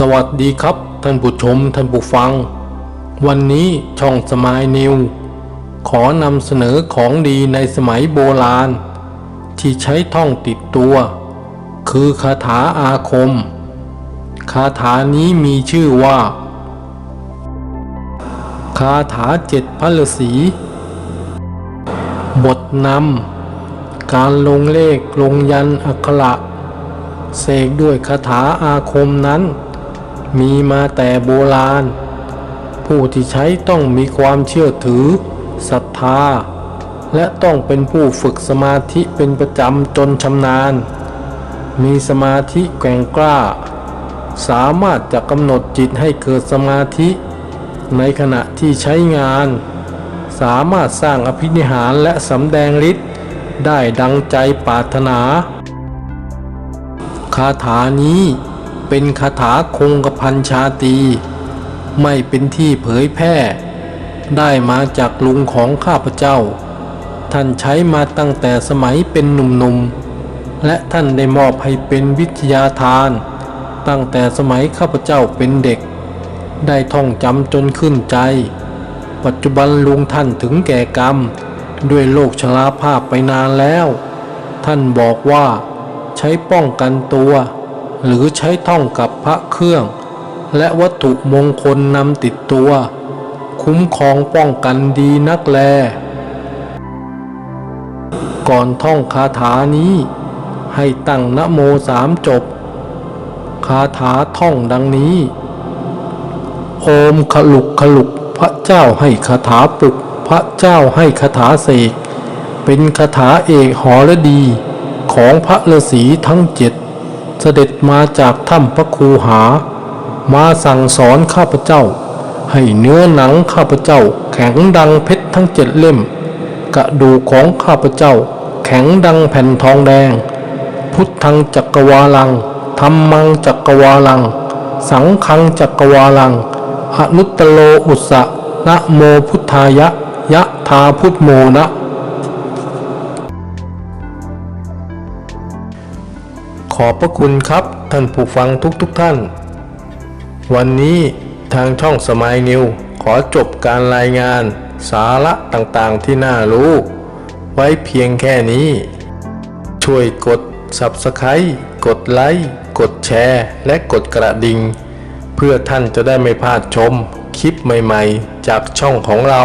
สวัสดีครับ ท่านผู้ชมท่านผู้ฟัง วันนี้ช่องสมายนิว ขอนำเสนอของดีในสมัยโบราณ ที่ใช้ท่องติดตัว คือคาถาอาคม คาถานี้มีชื่อว่า คาถาเจ็ดพระฤาษีบทนำการลงเลขลงยันอักขระเสกด้วยคาถาอาคมนั้น มีมาแต่โบราณ ผู้ที่ใช้ต้องมีความเชื่อถือศรัทธา และต้องเป็นผู้ฝึกสมาธิเป็นประจำจนชำนาญ มีสมาธิแกร่งกล้า สามารถจะกำหนดจิตให้เกิดสมาธิ ในขณะที่ใช้งาน สามารถสร้างอภินิหารและสำแดงฤทธิ์ได้ดังใจปรารถนา คาถานี้ เป็นคาถาคงกระพันชาตี ไม่เป็นที่เผยแพร่ ได้มาจากลุงของข้าพเจ้า ท่านใช้มาตั้งแต่สมัยเป็นหนุ่มๆ และท่านได้มอบให้เป็นวิทยาทาน ตั้งแต่สมัยข้าพเจ้าเป็นเด็ก ได้ท่องจำจนขึ้นใจ ปัจจุบันลุงท่านถึงแก่กรรม ด้วยโรคชราภาพไปนานแล้ว ท่านบอกว่าใช้ป้องกันตัว หรือใช้ท่องกับพระเครื่อง และวัตถุมงคลนำติดตัว คุ้มครองป้องกันดีนักแล ก่อนท่องคาถานี้ ให้ตั้งนโมสามจบ คาถาท่องดังนี้ โอมขลุกขลุกพระเจ้าให้คาถาปลุก พระเจ้าให้คาถาเสก เป็นคาถาเอกหอระดีของพระฤาษีทั้งเจ็ด สด็จมาจากถ้ำพระครูหา มาสั่งสอนข้าพเจ้า ให้เนื้อหนังข้าพเจ้า แข็งดังเพชรทั้งเจ็ดเล่ม กระดูของข้าพเจ้า แข็งดังแผ่นทองแดง พุทธังจักรวาลังธรรมังจักรวาลัง สังฆังจักรวาลัง อนุตตโลอุสะนะโมพุทธายะยะทาพุทโมนะ ขอบพระคุณครับ ท่านผู้ฟังทุกๆทท่าน วันนี้ทางช่องสมายนิวขอจบการรายงาน สาระต่างๆที่น่ารู้ ไว้เพียงแค่นี้ ช่วยกด Subscribe กดไลค์กดแชร์ และกดกระดิ่งเพื่อท่านจะได้ไม่พลาดชมคลิปใหม่ๆ จากช่องของเรา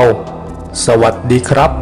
สวัสดีครับ